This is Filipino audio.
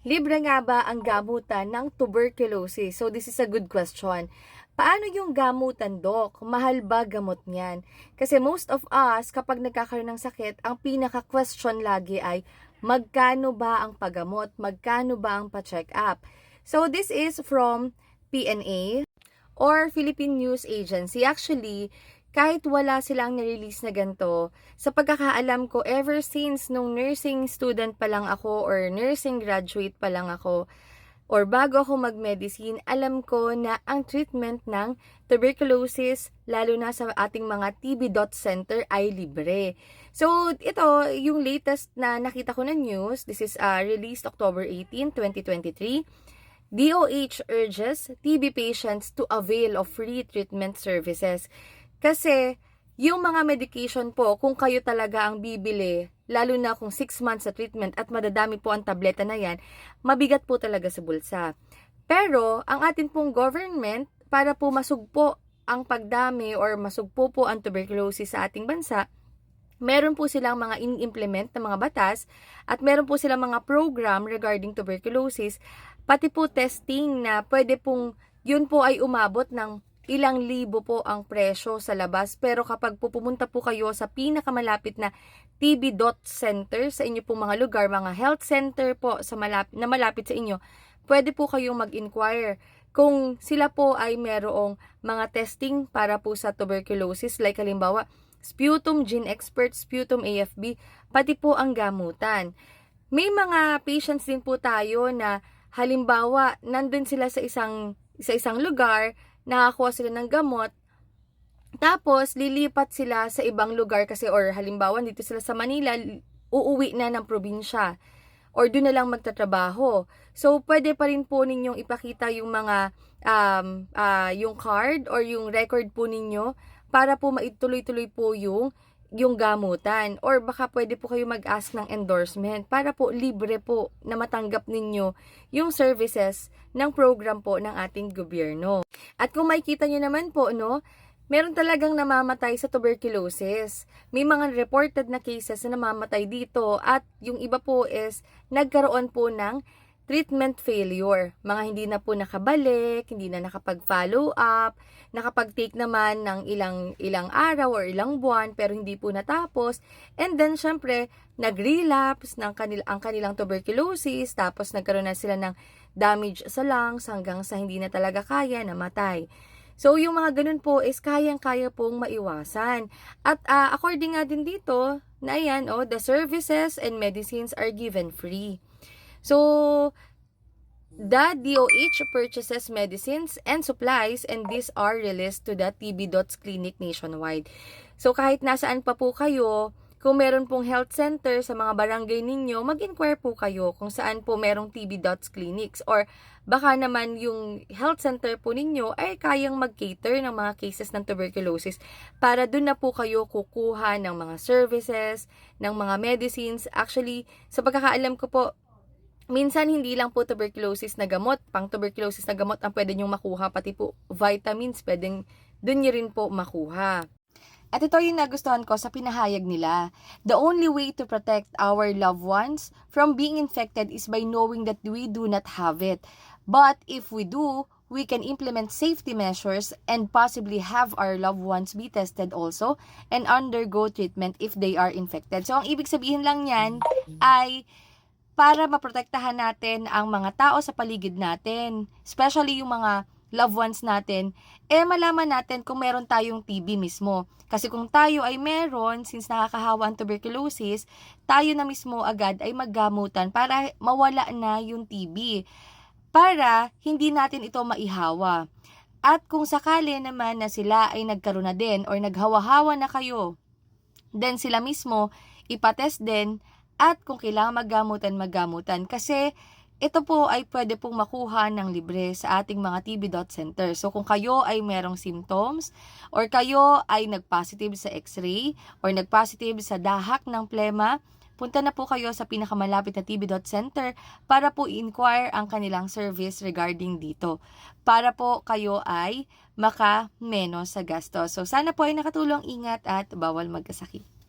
Libre nga ba ang gamutan ng tuberculosis? So this is a good question. Paano yung gamutan, Dok? Mahal ba gamot niyan? Kasi most of us, kapag nagkakaroon ng sakit, ang pinaka-question lagi ay, magkano ba ang paggamot? Magkano ba ang pa-check up? So this is from PNA or Philippine News Agency. Actually, kahit wala silang nirelease na ganito, sa pagkakaalam ko, ever since nung nursing student pa lang ako or nursing graduate pa lang ako, or bago ako mag-medicine, alam ko na ang treatment ng tuberculosis, lalo na sa ating mga TB dot center, ay libre. So, ito, yung latest na nakita ko na news, this is uh, released October 18, 2023, DOH urges TB patients to avail of free treatment services. Kasi, yung mga medication po, kung kayo talaga ang bibili, lalo na kung 6 months sa treatment at madadami po ang tableta na yan, mabigat po talaga sa bulsa. Pero, ang atin pong government, para po masugpo ang pagdami or masugpo po ang tuberculosis sa ating bansa, meron po silang mga in-implement na mga batas at meron po silang mga program regarding tuberculosis, pati po testing na pwede pong yun po ay umabot ng ilang libo po ang presyo sa labas. Pero kapag pupunta po kayo sa pinakamalapit na TB dot center sa inyo pong mga lugar, mga health center po sa malapit, na malapit sa inyo, pwede po kayong mag-inquire kung sila po ay merong mga testing para po sa tuberculosis like halimbawa sputum gene expert, sputum AFB, pati po ang gamutan. May mga patients din po tayo na halimbawa nandun sila sa isang sa isang lugar nakakuha sila ng gamot, tapos lilipat sila sa ibang lugar kasi or halimbawa dito sila sa Manila, uuwi na ng probinsya or doon na lang magtatrabaho. So, pwede pa rin po ninyong ipakita yung mga um, uh, yung card or yung record po ninyo para po maituloy-tuloy po yung yung gamutan or baka pwede po kayo mag-ask ng endorsement para po libre po na matanggap ninyo yung services ng program po ng ating gobyerno. At kung makikita nyo naman po, no, meron talagang namamatay sa tuberculosis. May mga reported na cases na namamatay dito at yung iba po is nagkaroon po ng treatment failure. Mga hindi na po nakabalik, hindi na nakapag-follow up, nakapag-take naman ng ilang ilang araw or ilang buwan pero hindi po natapos. And then syempre, nag-relapse ng kanil ang kanilang tuberculosis, tapos nagkaroon na sila ng damage sa lungs hanggang sa hindi na talaga kaya namatay. So, yung mga ganun po is kayang-kaya pong maiwasan. At uh, according nga din dito, na yan, oh, the services and medicines are given free. So, the DOH purchases medicines and supplies and these are released to the TB Dots Clinic nationwide. So, kahit nasaan pa po kayo, kung meron pong health center sa mga barangay ninyo, mag-inquire po kayo kung saan po merong TB Dots clinics or baka naman yung health center po ninyo ay kayang mag-cater ng mga cases ng tuberculosis para doon na po kayo kukuha ng mga services, ng mga medicines. Actually, sa pagkakaalam ko po, minsan hindi lang po tuberculosis na gamot, pang tuberculosis na gamot ang pwede nyong makuha, pati po vitamins pwedeng doon nyo rin po makuha. At ito yung nagustuhan ko sa pinahayag nila. The only way to protect our loved ones from being infected is by knowing that we do not have it. But if we do, we can implement safety measures and possibly have our loved ones be tested also and undergo treatment if they are infected. So, ang ibig sabihin lang yan ay para maprotektahan natin ang mga tao sa paligid natin, especially yung mga loved ones natin, eh malaman natin kung meron tayong TB mismo. Kasi kung tayo ay meron, since nakakahawa ang tuberculosis, tayo na mismo agad ay maggamutan para mawala na yung TB. Para hindi natin ito maihawa. At kung sakali naman na sila ay nagkaroon na din or naghawa-hawa na kayo, then sila mismo ipatest din at kung kailangan maggamutan, maggamutan. Kasi ito po ay pwede pong makuha ng libre sa ating mga TB dot center. So kung kayo ay merong symptoms or kayo ay nagpositive sa x-ray or nagpositive sa dahak ng plema, punta na po kayo sa pinakamalapit na TB dot center para po inquire ang kanilang service regarding dito. Para po kayo ay maka-menos sa gastos. So sana po ay nakatulong ingat at bawal magkasakit.